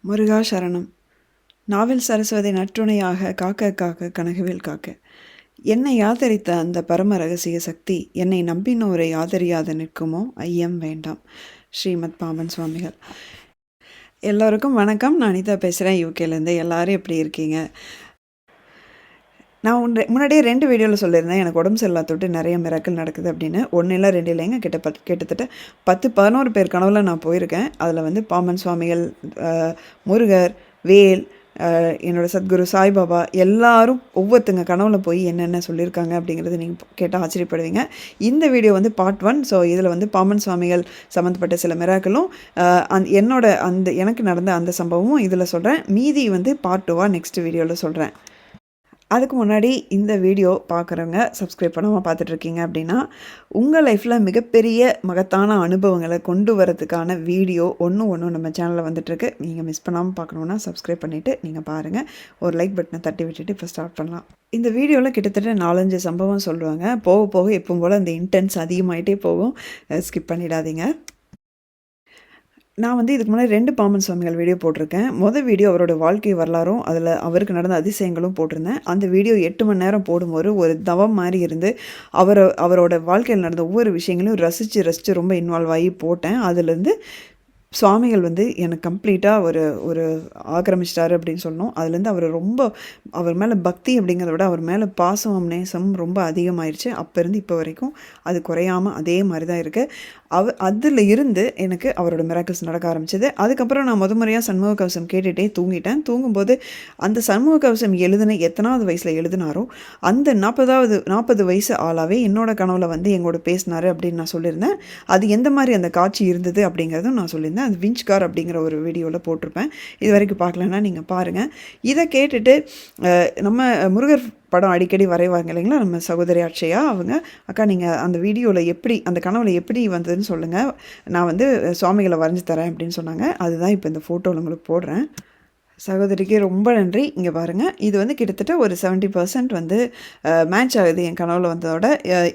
முருகா சரணம். நாவில் சரஸ்வதி நற்றுணையாக காக்க காக்க கனகவேல் காக்க. என்னை ஆதரித்த அந்த பரம ரகசிய சக்தி என்னை நம்பினோரை ஆதரியாது நிற்குமோ ஐயம் வேண்டாம். ஸ்ரீமத் பாமன் சுவாமிகள். எல்லோருக்கும் வணக்கம். நான் அனிதா பேசுகிறேன் யூகேலேருந்து எல்லோரும் எப்படி இருக்கீங்க? நான் உன் முன்னாடியே ரெண்டு வீடியோவில் சொல்லியிருந்தேன். எனக்கு உடம்பு சரியில்லா தொட்டு நிறைய மிராக்கள் நடக்குது அப்படின்னு. ஒன்று இல்லை ரெண்டு இல்லைங்க. கிட்ட பத் கிட்டத்தட்ட பத்து பதினோரு பேர் கனவில் நான் போயிருக்கேன். அதில் வந்து பாமன் சுவாமிகள் முருகர் வேல் என்னோடய சத்குரு சாய்பாபா எல்லாரும் ஒவ்வொருத்தங்க கனவுல போய் என்னென்ன சொல்லியிருக்காங்க அப்படிங்கிறது நீங்கள் கேட்டால் ஆச்சரியப்படுவீங்க. இந்த வீடியோ வந்து பார்ட் ஒன் ஸோ இதில் வந்து பாமன் சுவாமிகள் சம்மந்தப்பட்ட சில மிராக்களும் அந் என்னோட அந்த எனக்கு நடந்த அந்த சம்பவமும் இதில் சொல்கிறேன் மீதி வந்து பார்ட் டூவாக நெக்ஸ்ட் வீடியோவில் சொல்கிறேன் அதுக்கு முன்னாடி இந்த வீடியோ பார்க்குறவங்க சப்ஸ்கிரைப் பண்ணாமல் பார்த்துட்ருக்கீங்க அப்படின்னா உங்கள் லைஃப்பில் மிகப்பெரிய மகத்தான அனுபவங்களை கொண்டு வரதுக்கான வீடியோ ஒன்று ஒன்று நம்ம சேனலில் வந்துட்டுருக்கு நீங்கள் மிஸ் பண்ணாமல் பார்க்கணுன்னா சப்ஸ்கிரைப் பண்ணிவிட்டு நீங்கள் பாருங்கள் ஒரு லைக் பட்டனை தட்டி விட்டுட்டு இப்போ ஸ்டார்ட் பண்ணலாம். இந்த வீடியோவில் கிட்டத்தட்ட நாலஞ்சு சம்பவம் சொல்லுவாங்க. போக போக எப்பவும் போல் அந்த இன்டென்ஸ் அதிகமாகிட்டே போகும். ஸ்கிப் பண்ணிடாதீங்க. நான் வந்து இதுக்கு முன்னாடி ரெண்டு பாமன் சுவாமிகள் வீடியோ போட்டிருக்கேன். மொதல் வீடியோ அவரோட வாழ்க்கை வரலாறும் அதில் அவருக்கு நடந்த அதிசயங்களும் போட்டிருந்தேன். அந்த வீடியோ எட்டு மணி நேரம் போடும்போது ஒரு தவம் மாதிரி இருந்து அவரை அவரோட வாழ்க்கையில் நடந்த ஒவ்வொரு விஷயங்களையும் ரசித்து ரசித்து ரொம்ப இன்வால்வ் ஆகி போட்டேன். அதுலேருந்து சுவாமிகள் வந்து எனக்கு கம்ப்ளீட்டாக ஒரு ஒரு ஆக்கிரமிச்சிட்டாரு அப்படின்னு சொன்னோம் அதுலேருந்து அவர் ரொம்ப அவர் மேலே பக்தி அப்படிங்கிறத விட அவர் மேலே பாசம் நேசம் ரொம்ப அதிகமாயிருச்சு. அப்போ இருந்து இப்போ வரைக்கும் அது குறையாமல் அதே மாதிரி தான் இருக்குது அவ அதில் இருந்து எனக்கு அவரோட மிராக்கிள்ஸ் நடக்க ஆரம்பிச்சது. அதுக்கப்புறம் நான் முத முறையாக சண்முக கவசம் கேட்டுகிட்டே தூங்கிட்டேன். தூங்கும்போது அந்த சண்முக கவசம் எழுதின எத்தனாவது வயசில் எழுதினாரோ அந்த நாற்பதாவது நாற்பது வயசு ஆளாவே என்னோட கனவில் வந்து எங்களோட பேசினாரு அப்படின்னு நான் சொல்லியிருந்தேன். அது எந்த மாதிரி அந்த காட்சி இருந்தது அப்படிங்கிறதும் நான் சொல்லியிருந்தேன். அது விஞ்ச்கார் அப்படிங்கிற ஒரு வீடியோவில் போட்டிருப்பேன். இது வரைக்கும் பார்க்கலன்னா நீங்கள் பாருங்கள் இதை கேட்டுட்டு நம்ம முருகர் படம் அடிக்கடி வரைவாங்க இல்லைங்களா? நம்ம சகோதரி அட்சயா அவங்க. அக்கா நீங்கள் அந்த வீடியோவில் எப்படி அந்த கனவுல எப்படி வந்ததுன்னு சொல்லுங்கள் நான் வந்து சுவாமிகளை வரைஞ்சி தரேன் அப்படின்னு சொன்னாங்க. அதுதான் இப்போ இந்த ஃபோட்டோவில் உங்களுக்கு போடுறேன். சகோதரிக்கு ரொம்ப நன்றி. இங்கே பாருங்கள் இது வந்து கிட்டத்தட்ட ஒரு 70% பர்சன்ட் வந்து மேட்ச் ஆகுது என் கனவில் வந்ததோட.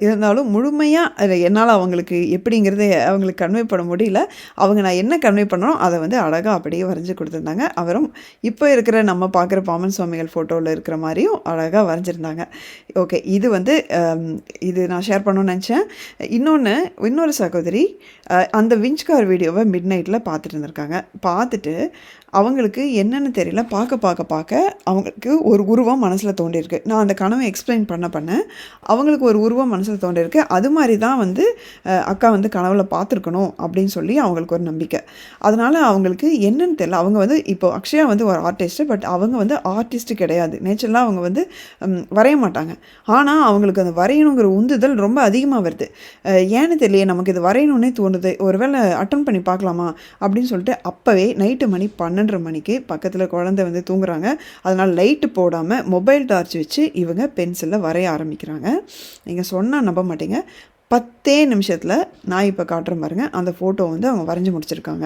இருந்தாலும் முழுமையாக என்னால் அவங்களுக்கு எப்படிங்கிறத அவங்களுக்கு கன்வே பண்ண முடியல. அவங்க நான் என்ன கன்வே பண்ணணும் அதை வந்து அழகாக அப்படியே வரைஞ்சி கொடுத்துருந்தாங்க. அவரும் இப்போ இருக்கிற நம்ம பார்க்குற பாமன் சுவாமிகள் ஃபோட்டோவில் இருக்கிற மாதிரியும் அழகாக வரைஞ்சிருந்தாங்க. ஓகே இது வந்து இது நான் ஷேர் பண்ணணும்னு நினச்சேன். இன்னொன்று இன்னொரு சகோதரி அந்த விஞ்ச்கார் வீடியோவை மிட் நைட்டில் பார்த்துட்டு இருந்திருக்காங்க. பார்த்துட்டு அவங்களுக்கு என்னென்னு தெரியல. பார்க்க பார்க்க பார்க்க அவங்களுக்கு ஒரு உருவம் மனசில் தோண்டியிருக்கு நான் அந்த கனவை எக்ஸ்பிளைன் பண்ண பண்ண அவங்களுக்கு ஒரு உருவம் மனசில் தோண்டியிருக்கு அது மாதிரி தான் வந்து அக்கா வந்து கனவில் பார்த்துருக்கணும் அப்படின்னு சொல்லி அவங்களுக்கு ஒரு நம்பிக்கை. அதனால் அவங்களுக்கு என்னென்னு தெரியல. அவங்க வந்து இப்போ அக்ஷயா வந்து ஒரு ஆர்டிஸ்ட்டு பட் அவங்க வந்து ஆர்டிஸ்ட்டு கிடையாது. நேச்சுரலாக அவங்க வந்து வரைய மாட்டாங்க. ஆனால் அவங்களுக்கு அந்த வரையணுங்கிற உந்துதல் ரொம்ப அதிகமாக வருது. ஏன்னு தெரியலையே நமக்கு இது வரையணுன்னே தோணுது. ஒருவேளை அட்டன் பண்ணி பார்க்கலாமா அப்படின்னு சொல்லிட்டு அப்போவே நைட்டு மணி பன்னெண்டரை மணிக்கு பக்கத்தில் குழந்தை வந்து தூங்குறாங்க. அதனால் லைட்டு போடாமல் மொபைல் டார்ச் வச்சு இவங்க பென்சிலில் வரைய ஆரம்பிக்கிறாங்க. நீங்கள் சொன்னால் நம்ப மாட்டீங்க. பத்தே நிமிஷத்தில் நான் இப்போ காட்டுறேன் பாருங்க. அந்த ஃபோட்டோ வந்து அவங்க வரைஞ்சி முடிச்சிருக்காங்க.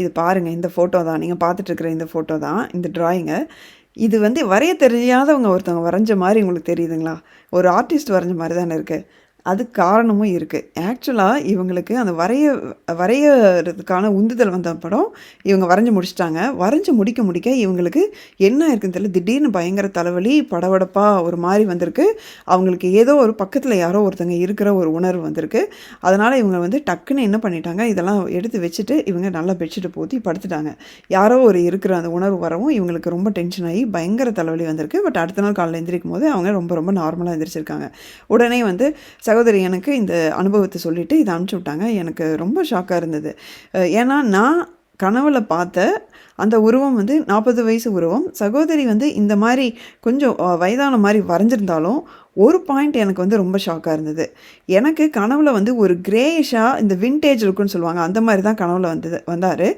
இது பாருங்கள் இந்த ஃபோட்டோ தான். நீங்கள் பார்த்துட்ருக்குற இந்த ஃபோட்டோ தான். இந்த ட்ராயிங்கை இது வந்து வரைய தெரியாதவங்க ஒருத்தவங்க வரைஞ்ச மாதிரி உங்களுக்கு தெரியுதுங்களா? ஒரு ஆர்டிஸ்ட் வரைஞ்ச மாதிரி தானே இருக்குது அது காரணமும் இருக்குது ஆக்சுவலாக இவங்களுக்கு அந்த வரைய வரையறதுக்கான உந்துதல் வந்த படம் இவங்க வரைஞ்சி முடிச்சிட்டாங்க. வரைஞ்சி முடிக்க முடிக்க இவங்களுக்கு என்ன இருக்குன்னு தெரியல. திடீர்னு பயங்கர தலைவலி படபடப்பாக ஒரு மாதிரி வந்திருக்கு. அவங்களுக்கு ஏதோ ஒரு பக்கத்தில் யாரோ ஒருத்தங்க இருக்கிற ஒரு உணர்வு வந்திருக்கு. அதனால் இவங்க வந்து டக்குன்னு என்ன பண்ணிட்டாங்க? இதெல்லாம் எடுத்து வச்சுட்டு இவங்க நல்லா பெட்ஷீட்டை போத்தி படுத்துட்டாங்க. யாரோ ஒரு இருக்கிற அந்த உணர்வு வரவும் இவங்களுக்கு ரொம்ப டென்ஷன் ஆகி பயங்கர தலைவலி வந்திருக்கு. பட் அடுத்த நாள் காலையில் எந்திரிக்கும் போது அவங்க ரொம்ப ரொம்ப நார்மலாக எந்திரிச்சிருக்காங்க. உடனே வந்து சகோதரி எனக்கு இந்த அனுபவத்தை சொல்லிவிட்டு இதை அனுப்பிச்சி விட்டாங்க. எனக்கு ரொம்ப ஷாக்காக இருந்தது. ஏன்னா நான் கனவுல பார்த்த அந்த உருவம் வந்து நாற்பது வயசு உருவம். சகோதரி வந்து இந்த மாதிரி கொஞ்சம் வயதான மாதிரி வரைஞ்சிருந்தாலும் ஒரு பாயிண்ட் எனக்கு வந்து ரொம்ப ஷாக்காக இருந்தது. எனக்கு கனவுல வந்து ஒரு கிரேஷாக இந்த விண்டேஜ் இருக்குன்னு சொல்லுவாங்க. அந்த மாதிரி தான் கனவுல வந்தது வந்தார்.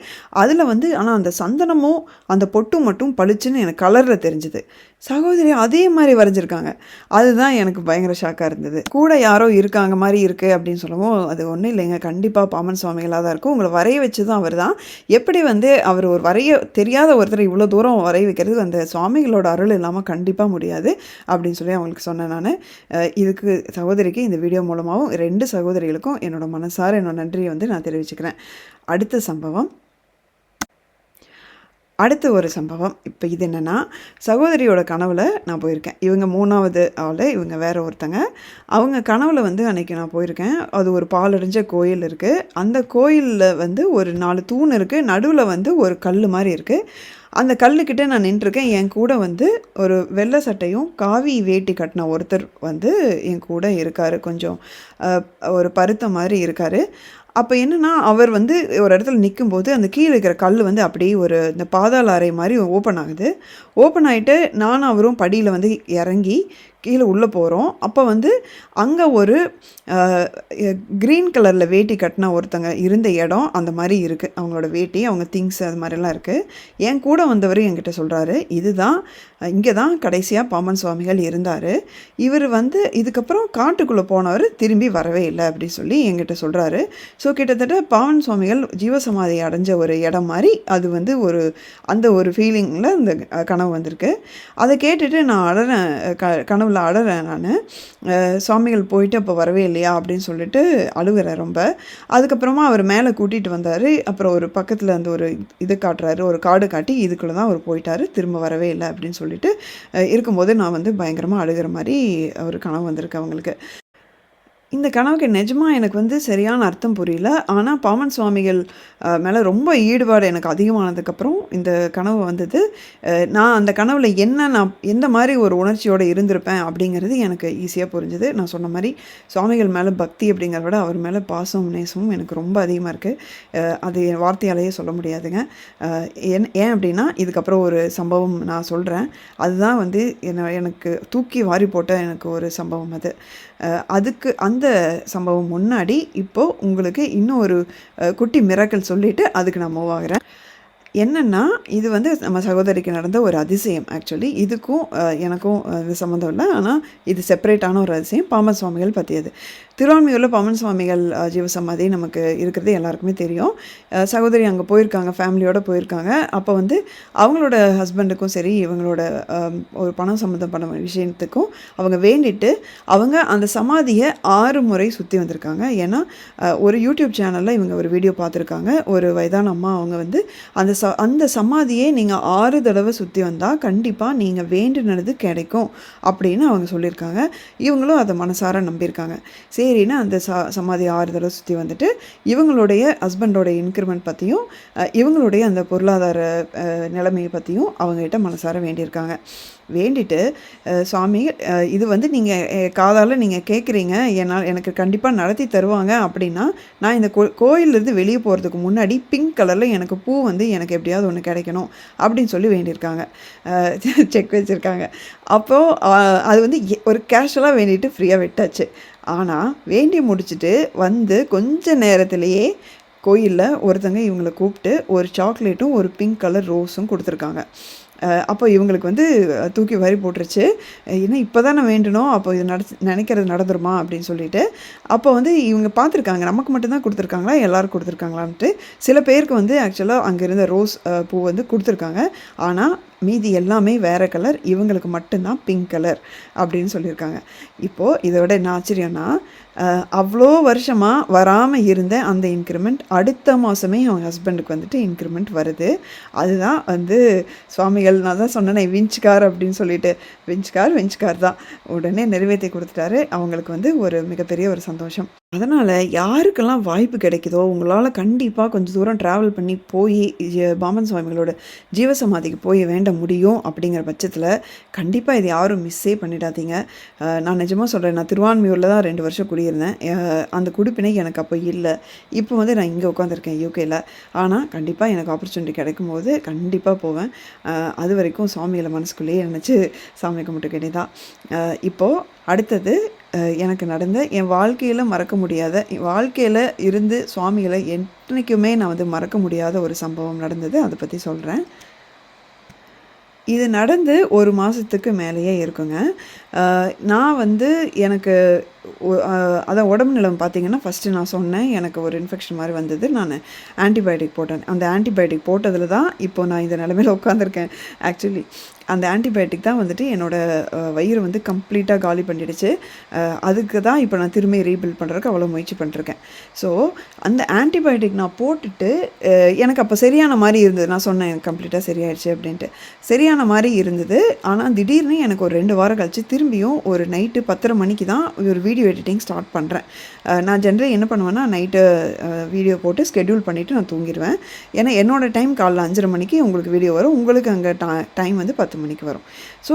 அதில் வந்து ஆனால் அந்த சந்தனமும் அந்த பொட்டும் மட்டும் பளிச்சுன்னு எனக்கு கலரில் தெரிஞ்சுது. சகோதரி அதே மாதிரி வரைஞ்சிருக்காங்க. அதுதான் எனக்கு பயங்கர ஷாக்காக இருந்தது. கூட யாரோ இருக்காங்க மாதிரி இருக்குது அப்படின்னு சொல்லவும் அது ஒன்றும் இல்லைங்க. கண்டிப்பாக பாமன் சுவாமிகளாக தான் இருக்கும். உங்களை வரைய வச்சு தான் அவர் தான். எப்படி வந்து அவர் ஒரு வரைய தெரியாத ஒருத்தர் இவ்வளோ தூரம் வரைய வைக்கிறது அந்த சுவாமிகளோட அருள் இல்லாமல் கண்டிப்பாக முடியாது அப்படின்னு சொல்லி அவங்களுக்கு சொன்னேன் நான். இதுக்கு சகோதரிக்கு இந்த வீடியோ மூலமாகவும் ரெண்டு சகோதரிகளுக்கும் என்னோட மனசார என்னோட நன்றியை வந்து நான் தெரிவிச்சுக்கிறேன். அடுத்த சம்பவம். அடுத்த ஒரு சம்பவம். இப்போ இது என்னென்னா சகோதரியோட கனவில் நான் போயிருக்கேன். இவங்க மூணாவது ஆள் இவங்க வேற ஒருத்தங்க. அவங்க கனவில் வந்து அன்னைக்கு நான் போயிருக்கேன். அது ஒரு பாலடைஞ்ச கோயில் இருக்குது அந்த கோயிலில் வந்து ஒரு நாலு தூண் இருக்குது நடுவில் வந்து ஒரு கல் மாதிரி இருக்குது அந்த கல்லுக்கிட்ட நான் நின்றுருக்கேன். என் கூட வந்து ஒரு வெள்ளை சட்டையும் காவி வேட்டி கட்டின ஒருத்தர் வந்து என் கூட இருக்கார். கொஞ்சம் ஒரு பருத்த மாதிரி இருக்கார். அப்போ என்னென்னா அவர் வந்து ஒரு இடத்துல நிற்கும்போது அந்த கீழே இருக்கிற கல் வந்து அப்படியே ஒரு இந்த பாதாள அறை மாதிரி ஓப்பன் ஆகுது. ஓப்பன் ஆகிட்டு நானும் அவரும் படியில் வந்து இறங்கி கீழே உள்ளே போகிறோம் அப்போ வந்து அங்கே ஒரு க்ரீன் கலரில் வேட்டி கட்டின ஒருத்தங்க இருந்த இடம் அந்த மாதிரி இருக்குது அவங்களோட வேட்டி அவங்க திங்ஸ் அது மாதிரிலாம் இருக்குது என் கூட வந்தவர் என்கிட்ட சொல்கிறாரு இதுதான் இங்கே தான் கடைசியாக பாமன் சுவாமிகள் இருந்தார். இவர் வந்து இதுக்கப்புறம் காட்டுக்குள்ளே போனவர் திரும்பி வரவே இல்லை அப்படின்னு சொல்லி என்கிட்ட சொல்கிறாரு ஸோ கிட்டத்தட்ட பாவன் சுவாமிகள் ஜீவசமாதி அடைஞ்ச ஒரு இடம் மாதிரி அது வந்து ஒரு அந்த ஒரு ஃபீலிங்கில் அந்த கனவு வந்திருக்கு. அதை கேட்டுட்டு நான் அழறேன் க கனவு கனவில் அழறேன் நான். சுவாமிகள் போயிட்டு அப்போ வரவே இல்லையா அப்படின்னு சொல்லிட்டு அழுகுறேன் ரொம்ப. அதுக்கப்புறமா அவர் மேலே கூட்டிகிட்டு வந்தார். அப்புறம் ஒரு பக்கத்தில் அந்த ஒரு இது காட்டுறாரு. ஒரு காடு காட்டி இதுக்குள்ளே தான் அவர் போயிட்டார். திரும்ப வரவே இல்லை அப்படின்னு சொல்லிட்டு இருக்கும்போது நான் வந்து பயங்கரமாக அழுகிற மாதிரி ஒரு கனவு வந்திருக்கு அவங்களுக்கு. இந்த கனவுக்கு நிஜமாக எனக்கு வந்து சரியான அர்த்தம் புரியல. ஆனால் பாமன் சுவாமிகள் மேலே ரொம்ப ஈடுபாடு எனக்கு அதிகமானதுக்கப்புறம் இந்த கனவு வந்தது. நான் அந்த கனவில் என்ன நான் எந்த மாதிரி ஒரு உணர்ச்சியோடு இருந்திருப்பேன் அப்படிங்கிறது எனக்கு ஈஸியாக புரிஞ்சுது. நான் சொன்ன மாதிரி சுவாமிகள் மேலே பக்தி அப்படிங்கிறத விட அவர் மேலே பாசம் நேசமும் எனக்கு ரொம்ப அதிகமாக இருக்குது அது என் வார்த்தையாலேயே சொல்ல முடியாதுங்க. என் ஏன் அப்படின்னா இதுக்கப்புறம் ஒரு சம்பவம் நான் சொல்கிறேன் அதுதான் வந்து என்ன எனக்கு தூக்கி வாரி போட்ட எனக்கு ஒரு சம்பவம் அது. அதுக்கு அந்த சம்பவம் முன்னாடி இப்போது உங்களுக்கு இன்னும் ஒரு குட்டி மிராக்கள் சொல்லிவிட்டு அதுக்கு நான் மூவ் ஆகிறேன். என்னென்னா இது வந்து நம்ம சகோதரிக்கு நடந்த ஒரு அதிசயம் ஆக்சுவலி இதுக்கும் எனக்கும் இது சம்மந்தம் இல்லை. ஆனால் இது செப்பரேட்டான ஒரு அதிசயம். பாமன் சுவாமிகள் பற்றியது திருவான்மையூரில் பாமன் சுவாமிகள் ஜீவசமாதி நமக்கு இருக்கிறது எல்லாருக்குமே தெரியும். சகோதரி அங்கே போயிருக்காங்க ஃபேமிலியோடு போயிருக்காங்க. அப்போ வந்து அவங்களோட ஹஸ்பண்டுக்கும் சரி இவங்களோட ஒரு பணம் சம்மந்தப்பட்ட விஷயத்துக்கும் அவங்க வேண்டிட்டு அவங்க அந்த சமாதியை ஆறு முறை சுற்றி வந்திருக்காங்க. ஏன்னா ஒரு யூடியூப் சேனலில் இவங்க ஒரு வீடியோ பார்த்துருக்காங்க. ஒரு வயதான அம்மா அவங்க வந்து அந்த ச அந்த சமாதியை நீங்கள் ஆறு தடவை சுற்றி வந்தால் கண்டிப்பாக நீங்கள் வேண்டுனது கிடைக்கும் அப்படின்னு அவங்க சொல்லியிருக்காங்க. இவங்களும் அதை மனசார நம்பியிருக்காங்க. சரி சரின்னு அந்த சா சமாதி ஆறு தடவை சுற்றி வந்துட்டு இவங்களுடைய ஹஸ்பண்டோட இன்க்ரிமெண்ட் பற்றியும் இவங்களுடைய அந்த பொருளாதார நிலைமையை பற்றியும் அவங்ககிட்ட மனசார வேண்டியிருக்காங்க. வேண்டிட்டு சுவாமி இது வந்து நீங்கள் காதால் நீங்கள் கேட்குறீங்க என்னால் எனக்கு கண்டிப்பாக நடத்தி தருவாங்க அப்படின்னா நான் இந்த கோ கோயிலிருந்து வெளியே போகிறதுக்கு முன்னாடி பிங்க் கலரில் எனக்கு பூ வந்து எனக்கு எப்படியாவது ஒன்று கிடைக்கணும் அப்படின்னு சொல்லி வேண்டியிருக்காங்க. செக் வச்சுருக்காங்க. அப்போது அது வந்து ஒரு கேஷுவலாக வேண்டிட்டு ஃப்ரீயாக விட்டாச்சு. ஆனால் வேண்டி முடிச்சுட்டு வந்து கொஞ்ச நேரத்திலேயே கோயிலில் ஒருத்தங்க இவங்களை கூப்பிட்டு ஒரு சாக்லேட்டும் ஒரு பிங்க் கலர் ரோஸும் கொடுத்துருக்காங்க. அப்போ இவங்களுக்கு வந்து தூக்கி வாரி போட்டுருச்சு. ஏன்னா என்ன இப்போ தானே வேண்டணும் அப்போ இது நட நினைக்கிறது நடந்துருமா அப்படின்னு சொல்லிட்டு அப்போ வந்து இவங்க பார்த்துருக்காங்க நமக்கு மட்டும்தான் கொடுத்துருக்காங்களா எல்லோரும் கொடுத்துருக்காங்களான்ட்டு. சில பேருக்கு வந்து ஆக்சுவலாக அங்கே இருந்த ரோஸ் பூ வந்து கொடுத்துருக்காங்க. ஆனால் மீதி எல்லாமே வேறு கலர் இவங்களுக்கு மட்டும்தான் பிங்க் கலர் அப்படின்னு சொல்லியிருக்காங்க. இப்போது இதோட என்ன ஆச்சரியம்னா அவ்வளோ வருஷமாக வராமல் இருந்த அந்த இன்க்ரிமெண்ட் அடுத்த மாதமே அவங்க ஹஸ்பண்டுக்கு வந்துட்டு இன்க்ரிமெண்ட் வருது. அதுதான் வந்து சுவாமிகள் நான் தான் சொன்னேனே விஞ்ச்கார் அப்படின்னு சொல்லிட்டு. விஞ்ச்கார் விஞ்ச்கார் தான். உடனே நிறைவேற்றி கொடுத்துட்டாரு. அவங்களுக்கு வந்து ஒரு மிகப்பெரிய ஒரு சந்தோஷம். அதனால் யாருக்கெல்லாம் வாய்ப்பு கிடைக்குதோ உங்களால் கண்டிப்பாக கொஞ்சம் தூரம் ட்ராவல் பண்ணி போய் பாமன் சுவாமிகளோட ஜீவசமாதிக்கு போய் வேண்ட முடியும் அப்படிங்கிற பட்சத்தில் கண்டிப்பாக இது யாரும் மிஸ்ஸே பண்ணிடாதீங்க. நான் நிஜமாக சொல்கிறேன் நான் திருவான்மையூரில் தான் ரெண்டு வருஷம் குடியிருந்தேன். அந்த குடிப்பினை எனக்கு அப்போ இல்லை. இப்போ வந்து நான் இங்கே உட்காந்துருக்கேன் யூகேயில் ஆனால் கண்டிப்பாக எனக்கு ஆப்பர்ச்சுனிட்டி கிடைக்கும்போது கண்டிப்பாக போவேன். அது வரைக்கும் சுவாமிகளை மனசுக்குள்ளேயே நினச்சி சாமி கும்பிட்டு தான். இப்போது அடுத்தது எனக்கு நடந்த என் வாழ்க்கையில் மறக்க முடியாத என் வாழ்க்கையில் இருந்து சுவாமிகளை என்றைக்குமே நான் வந்து மறக்க முடியாத ஒரு சம்பவம் நடந்தது. அதை பற்றி சொல்கிறேன் இது நடந்து ஒரு மாதத்துக்கு மேலேயே இருக்குங்க. நான் வந்து எனக்கு அதான் உடம்பு நிலம் பார்த்தீங்கன்னா ஃபஸ்ட்டு நான் சொன்னேன் எனக்கு ஒரு இன்ஃபெக்ஷன் மாதிரி வந்தது. நான் ஆன்டிபயோட்டிக் போட்டேன். அந்த ஆன்டிபயோட்டிக் போட்டதில் தான் இப்போ நான் இந்த நிலமையில உட்காந்துருக்கேன் ஆக்சுவலி அந்த ஆன்டிபயோட்டிக் தான் வந்துட்டு என்னோட வயிறு வந்து கம்ப்ளீட்டாக காலி பண்ணிடுச்சு. அதுக்கு தான் இப்போ நான் திரும்பி ரீபில்ட் பண்ணுறதுக்கு அவ்வளோ முயற்சி பண்ணிருக்கேன் ஸோ அந்த ஆன்டிபயோட்டிக் நான் போட்டுட்டு எனக்கு அப்போ சரியான மாதிரி இருந்தது. நான் சொன்னேன் எனக்கு கம்ப்ளீட்டாக சரியாயிடுச்சு அப்படின்ட்டு. சரியான மாதிரி இருந்தது. ஆனால் திடீர்னு எனக்கு ஒரு ரெண்டு வாரம் கழிச்சு திரும்பியும் ஒரு நைட்டு பத்தரை மணிக்கு தான் ஒரு வீடியோ எடிட்டிங் ஸ்டார்ட் பண்ணுறேன் நான் ஜென்ரலி என்ன பண்ணுவேன்னா நைட்டு வீடியோ போட்டு ஸ்கெடியூல் பண்ணிவிட்டு நான் தூங்கிடுவேன். ஏன்னா என்னோட டைம் காலைல அஞ்சரை மணிக்கு உங்களுக்கு வீடியோ வரும். உங்களுக்கு அங்கே டைம் வந்து பத்து மணிக்கு வரும். ஸோ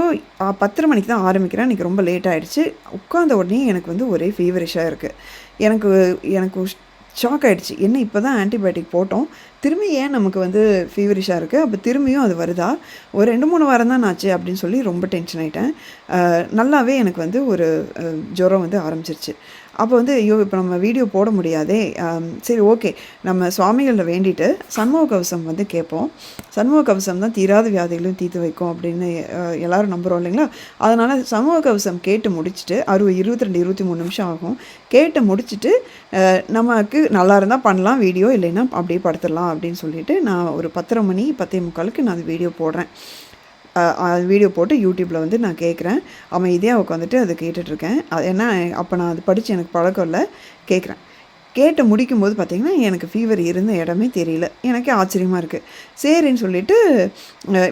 பத்தரை மணிக்கு தான் ஆரம்பிக்கிறேன். எனக்கு ரொம்ப லேட் ஆகிடுச்சு உட்காந்த உடனே எனக்கு வந்து ஒரே ஃபீவரிஷாக இருக்குது எனக்கு எனக்கு ஷாக் ஆகிடுச்சு என்ன இப்போ தான் ஆன்டிபயோட்டிக் போட்டோம். திரும்பி ஏன் நமக்கு வந்து ஃபீவரிஷாக இருக்குது அப்போ திரும்பியும் அது வருதா? ஒரு ரெண்டு மூணு வாரம் தான் ஆச்சு அப்படின்னு சொல்லி ரொம்ப டென்ஷன் ஆகிட்டேன் நல்லாவே எனக்கு வந்து ஒரு ஜுரம் வந்து ஆரம்பிச்சிருச்சு. அப்போ வந்து ஐயோ இப்போ நம்ம வீடியோ போட முடியாதே. சரி ஓகே நம்ம சுவாமிகளில் வேண்டிட்டு சண்முக கவசம் வந்து கேட்போம் சண்முக கவசம் தான் தீராத வியாதிகளும் தீர்த்து வைக்கும் அப்படின்னு எல்லாரும் நம்புகிறோம் இல்லைங்களா? அதனால் சண்முக கவசம் கேட்டு முடிச்சுட்டு அறுபது இருபத்தி ரெண்டு இருபத்தி மூணு நிமிஷம் ஆகும். கேட்டு முடிச்சுட்டு நமக்கு நல்லா இருந்தால் பண்ணலாம் வீடியோ இல்லைன்னா அப்படியே படுத்துடலாம் அப்படின்னு சொல்லிட்டு நான் ஒரு பத்தரை மணி பத்தே முக்காலுக்கு நான் அந்த வீடியோ போடுறேன். வீடியோ போட்டு யூடியூப்பில் வந்து நான் கேட்குறேன் அமைதியாக உட்காந்துட்டு அதை கேட்டுட்ருக்கேன். அது ஏன்னா அப்போ நான் அது படித்து எனக்கு பழக்கம் இல்லை. கேட்குறேன் கேட்டு முடிக்கும்போது பார்த்திங்கன்னா எனக்கு ஃபீவர் இருந்த இடமே தெரியல. எனக்கே ஆச்சரியமாக இருக்குது சரின்னு சொல்லிட்டு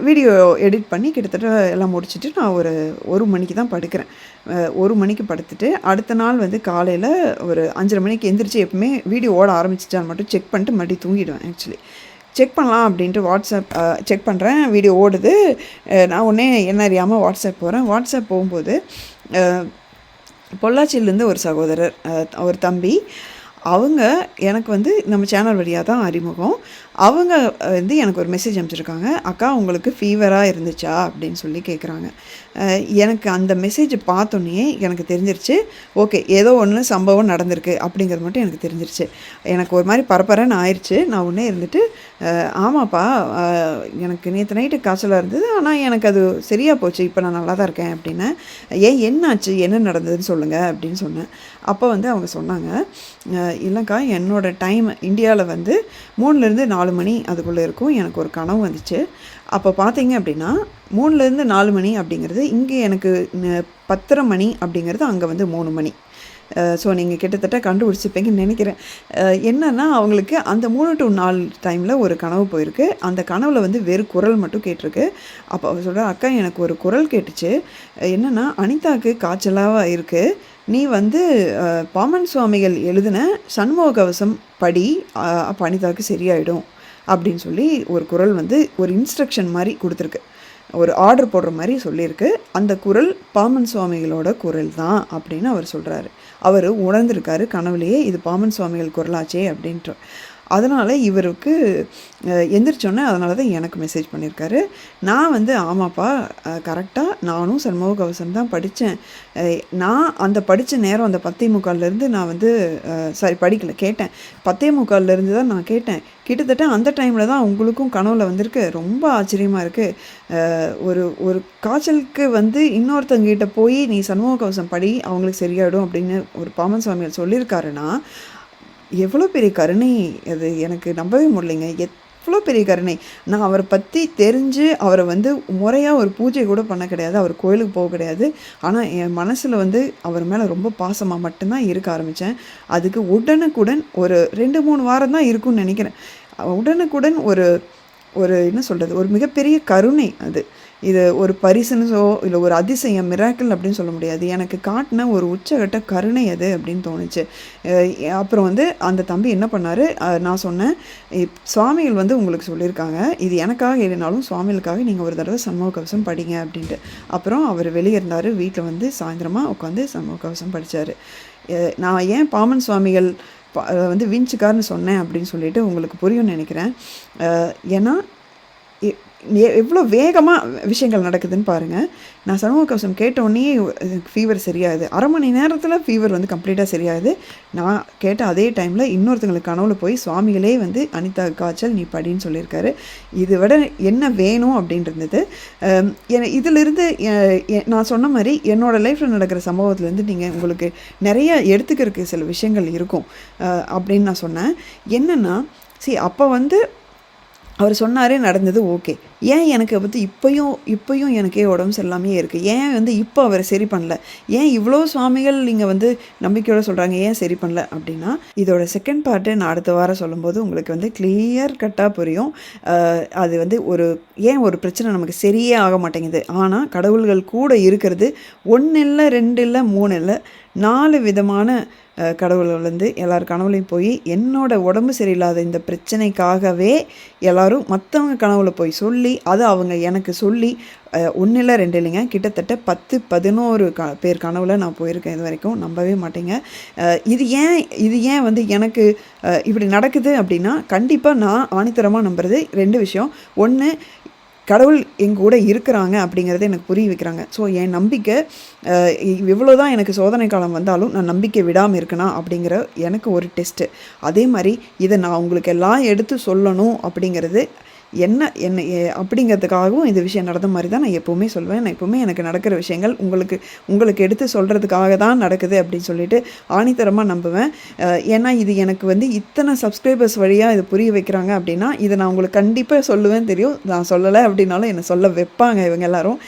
வீடியோ எடிட் பண்ணி கிட்டத்தட்ட எல்லாம் முடிச்சுட்டு நான் ஒரு ஒரு மணிக்கு தான் படுக்கிறேன். ஒரு மணிக்கு படுத்துட்டு அடுத்த நாள் வந்து காலையில் ஒரு அஞ்சரை மணிக்கு எந்திரிச்சு எப்பவுமே வீடியோ ஓட ஆரம்பிச்சிட்டான்னு மட்டும் செக் பண்ணிட்டு மறுபடியும் தூங்கிடுவேன் ஆக்சுவலி செக் பண்ணலாம் அப்படின்ட்டு வாட்ஸ்அப் செக் பண்ணுறேன் வீடியோ ஓடுது. நான் உடனே என்ன அறியாமல் வாட்ஸ்அப் போகிறேன் வாட்ஸ்அப் போகும்போது பொள்ளாச்சியிலேருந்து ஒரு சகோதரர் ஒரு தம்பி. அவங்க எனக்கு வந்து நம்ம சேனல் வழியாக தான் அறிமுகம். அவங்க வந்து எனக்கு ஒரு மெசேஜ் அனுப்பிச்சிருக்காங்க. அக்கா உங்களுக்கு ஃபீவராக இருந்துச்சா? அப்படின்னு சொல்லி கேட்குறாங்க எனக்கு அந்த மெசேஜ் பார்த்தோன்னே எனக்கு தெரிஞ்சிருச்சு. ஓகே ஏதோ ஒன்று சம்பவம் நடந்திருக்கு. அப்படிங்கிறது மட்டும் எனக்கு தெரிஞ்சிருச்சு. எனக்கு ஒரு மாதிரி பரபரன்னு ஆயிடுச்சு நான் உடனே இருந்துட்டு ஆமாப்பா எனக்கு நேற்று நைட்டு காய்ச்சலாக இருந்தது. ஆனால் எனக்கு அது சரியாக போச்சு. இப்போ நான் நல்லா தான் இருக்கேன். அப்படின்னு. ஏன் என்னாச்சு? என்ன நடந்ததுன்னு சொல்லுங்கள் அப்படின்னு சொன்னேன். அப்போ வந்து அவங்க சொன்னாங்க இல்லைக்கா என்னோட டைம் இந்தியாவில் வந்து மூணுலேருந்து நாலு நாலு மணி அதுக்குள்ளே இருக்கும். எனக்கு ஒரு கனவு வந்துச்சு. அப்போ பார்த்தீங்க அப்படின்னா மூணுலேருந்து நாலு மணி அப்படிங்கிறது இங்கே எனக்கு பத்தரை மணி அப்படிங்கிறது அங்கே வந்து மூணு மணி. ஸோ நீங்கள் கிட்டத்தட்ட கண்டுபிடிச்சிப்பீங்கன்னு நினைக்கிறேன். என்னென்னா அவங்களுக்கு அந்த மூணு டு நாலு டைமில் ஒரு கனவு போயிருக்கு. அந்த கனவில் வந்து வெறும் குரல் மட்டும் கேட்டிருக்கு. அப்போ அவர் சொல்கிறார் அக்கா எனக்கு ஒரு குரல் கேட்டுச்சு. என்னென்னா அனிதாவுக்கு காய்ச்சலாக இருக்குது நீ வந்து பாமன் சுவாமிகள் எழுதின சண்முக கவசம் படி பணிதாக்கு அப்போ அனிதாவுக்கு சரியாயிடும் அப்படின்னு சொல்லி ஒரு குரல் வந்து ஒரு இன்ஸ்ட்ரக்ஷன் மாதிரி கொடுத்துருக்கு. ஒரு ஆர்டர் போடுற மாதிரி சொல்லியிருக்கு. அந்த குரல் பாமன் சுவாமிகளோட குரல் தான் அப்படின்னு அவர் சொல்கிறாரு அவர் உணர்ந்திருக்காரு கனவுலேயே இது பாமன் சுவாமிகள் குரலாச்சே அப்படின்ட்டு. அதனால் இவருக்கு எந்திரிச்சோன்னே அதனால தான் எனக்கு மெசேஜ் பண்ணியிருக்காரு நான் வந்து ஆமாப்பா கரெக்டாக நானும் சண்முக கவசம் தான் படித்தேன் நான் அந்த படித்த நேரம் அந்த பத்தே முக்கால்லேருந்து நான் வந்து சாரி படிக்கல கேட்டேன். பத்தே முக்கால்லேருந்து தான் நான் கேட்டேன். கிட்டத்தட்ட அந்த டைமில் தான் உங்களுக்கும் கனவுல வந்திருக்கு. ரொம்ப ஆச்சரியமாக இருக்குது ஒரு ஒரு காய்ச்சலுக்கு வந்து இன்னொருத்தங்கிட்ட போய் நீ சண்முக கவசம் படி அவங்களுக்கு சரியாயிடும் அப்படின்னு ஒரு பாமன் சுவாமியார் சொல்லியிருக்காருன்னா எவ்வளோ பெரிய கருணை அது எனக்கு நம்பவே முடியலைங்க. எவ்வளோ பெரிய கருணை. நான் அவரை பற்றி தெரிஞ்சு அவரை வந்து முறையாக ஒரு பூஜை கூட பண்ண கிடையாது. அவர் கோயிலுக்கு போக கிடையாது. ஆனால் என் மனசில் வந்து அவர் மேலே ரொம்ப பாசமாக மட்டும்தான் இருக்க ஆரம்பித்தேன் அதுக்கு உடனுக்குடன் ஒரு ரெண்டு மூணு வாரம் தான் இருக்கும்னு நினைக்கிறேன். உடனுக்குடன் ஒரு ஒரு என்ன சொல்கிறது ஒரு மிகப்பெரிய கருணை அது. இது ஒரு பரிசுனோ இல்லை ஒரு அதிசயம் மிராக்கிள் அப்படின்னு சொல்ல முடியாது. எனக்கு காட்டின ஒரு உச்சகட்ட கருணை அது அப்படின்னு தோணுச்சு. அப்புறம் வந்து அந்த தம்பி என்ன பண்ணார்? நான் சொன்னேன் இப்- சுவாமிகள் வந்து உங்களுக்கு சொல்லியிருக்காங்க இது எனக்காக இல்லைனாலும் சுவாமிகளுக்காக நீங்கள் ஒரு தடவை சண்முக கவசம் படிங்க அப்படின்ட்டு. அப்புறம் அவர் வெளியே இருந்தார் வீட்டில் வந்து சாயந்தரமாக உட்காந்து சண்முக கவசம் படித்தார் நான் ஏன் பாமன் சுவாமிகள் வந்து விஞ்சுக்கார்னு சொன்னேன் அப்படின்னு சொல்லிட்டு உங்களுக்கு புரியும்னு நினைக்கிறேன். ஏன்னா எவ்வளோ வேகமாக விஷயங்கள் நடக்குதுன்னு பாருங்கள் நான் சண்முக கவசம் கேட்டோடனே ஃபீவர் சரியாகுது அரை மணி நேரத்தில் ஃபீவர் வந்து கம்ப்ளீட்டாக சரியாகுது நான் கேட்ட அதே டைமில் இன்னொருத்தங்களுக்கு கனவுல போய் சுவாமிகளே வந்து அனிதா காய்ச்சல் நீ படின்னு சொல்லியிருக்காரு. இது விட என்ன வேணும்? அப்படின்றது என- இதிலிருந்து நான் சொன்ன மாதிரி என்னோட லைஃப்பில் நடக்கிற சம்பவத்துலேருந்து நீங்கள் உங்களுக்கு நிறைய எடுத்துக்கிறதுக்கு சில விஷயங்கள் இருக்கும். அப்படின்னு நான் சொன்னேன். என்னென்னா see அப்போ வந்து அவர் சொன்னாரே நடந்தது ஓகே. ஏன் எனக்கு வந்து இப்போயும் இப்போயும் எனக்கே உடம்பு சரியில்லாமையே இருக்குது ஏன் வந்து இப்போ அவரை சரி பண்ணல? ஏன் இவ்வளோ சுவாமிகள் நீங்கள் வந்து நம்பிக்கையோடு சொல்கிறாங்க ஏன் சரி பண்ணல? அப்படின்னா இதோட செகண்ட் பார்ட்டு நான் அடுத்த வாரம் சொல்லும்போது உங்களுக்கு வந்து கிளியர் கட்டாக புரியும். அது வந்து ஒரு ஏன் ஒரு பிரச்சனை நமக்கு சரியே ஆக மாட்டேங்குது? ஆனால் கடவுள்கள் கூட இருக்கிறது ஒன்று இல்லை ரெண்டு இல்லை மூணு இல்லை நாலு விதமான கடவுள்கள் வந்து எல்லார் கனவுலையும் போய் என்னோட உடம்பு சரியில்லாத இந்த பிரச்சனைக்காகவே எல்லாரும் மற்றவங்க கனவுல போய் சொல்லி அதை அவங்க எனக்கு சொல்லி ஒன்றும் இல்லை ரெண்டு இல்லைங்க. கிட்டத்தட்ட பத்து பதினோரு க பேர் கனவில் நான் போயிருக்கேன் இது வரைக்கும். நம்பவே மாட்டேங்க. இது ஏன் இது ஏன் வந்து எனக்கு இப்படி நடக்குது அப்படின்னா கண்டிப்பாக நான் ஆணித்தரமாக நம்புறது ரெண்டு விஷயம். ஒன்று கடவுள் எங்க கூட இருக்கிறாங்க அப்படிங்கிறத எனக்கு புரிய வைக்கிறாங்க. ஸோ என் நம்பிக்கை இவ்வளோ தான் எனக்கு சோதனை காலம் வந்தாலும் நான் நம்பிக்கை விடாமல் இருக்கணும் அப்படிங்கிற எனக்கு ஒரு டெஸ்ட்டு. அதே மாதிரி இதை நான் உங்களுக்கு எல்லாம் எடுத்து சொல்லணும் அப்படிங்கிறது என்ன என்ன அப்படிங்கிறதுக்காகவும் இந்த விஷயம் நடந்த மாதிரி தான் நான் எப்போவுமே சொல்வேன். நான் எப்போவுமே எனக்கு நடக்கிற விஷயங்கள் உங்களுக்கு உங்களுக்கு எடுத்து சொல்கிறதுக்காக தான் நடக்குது அப்படின்னு சொல்லிட்டு ஆணித்தரமாக நம்புவேன். ஏன்னா இது எனக்கு வந்து இத்தனை சப்ஸ்கிரைபர்ஸ் வழியாக இது புரிய வைக்கிறாங்க அப்படின்னா இதை நான் உங்களுக்கு கண்டிப்பாக சொல்லுவேன் தெரியும். நான் சொல்லலை அப்படின்னாலும் என்னை சொல்ல வைப்பாங்க இவங்க எல்லாரும்.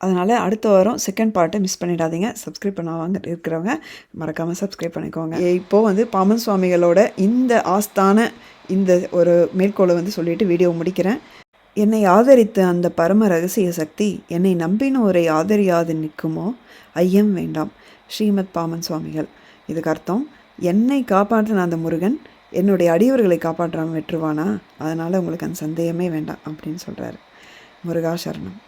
அதனால் அடுத்த வாரம் செகண்ட் பார்ட்டை மிஸ் பண்ணிடாதீங்க. சப்ஸ்கிரைப் பண்ணாவாங்க இருக்கிறவங்க மறக்காமல் சப்ஸ்கிரைப் பண்ணிக்கோங்க. இப்போது வந்து பாமன் சுவாமிகளோட இந்த ஆஸ்தான இந்த ஒரு மேற்கோளை வந்து சொல்லிட்டு வீடியோ முடிக்கிறேன். என்னை ஆதரித்த அந்த பரம ரகசிய சக்தி என்னை நம்பினோரை ஆதரியாது நிற்குமோ? ஐயம் வேண்டாம். ஸ்ரீமத் பாமன் சுவாமிகள். இதுக்கு அர்த்தம் என்னை காப்பாற்றின அந்த முருகன் என்னுடைய அடியவர்களை காப்பாற்றாமல் விட்டுருவானா? அதனால் உங்களுக்கு அந்த சந்தேகமே வேண்டாம் அப்படின்னு சொல்கிறாரு முருகா சரணம்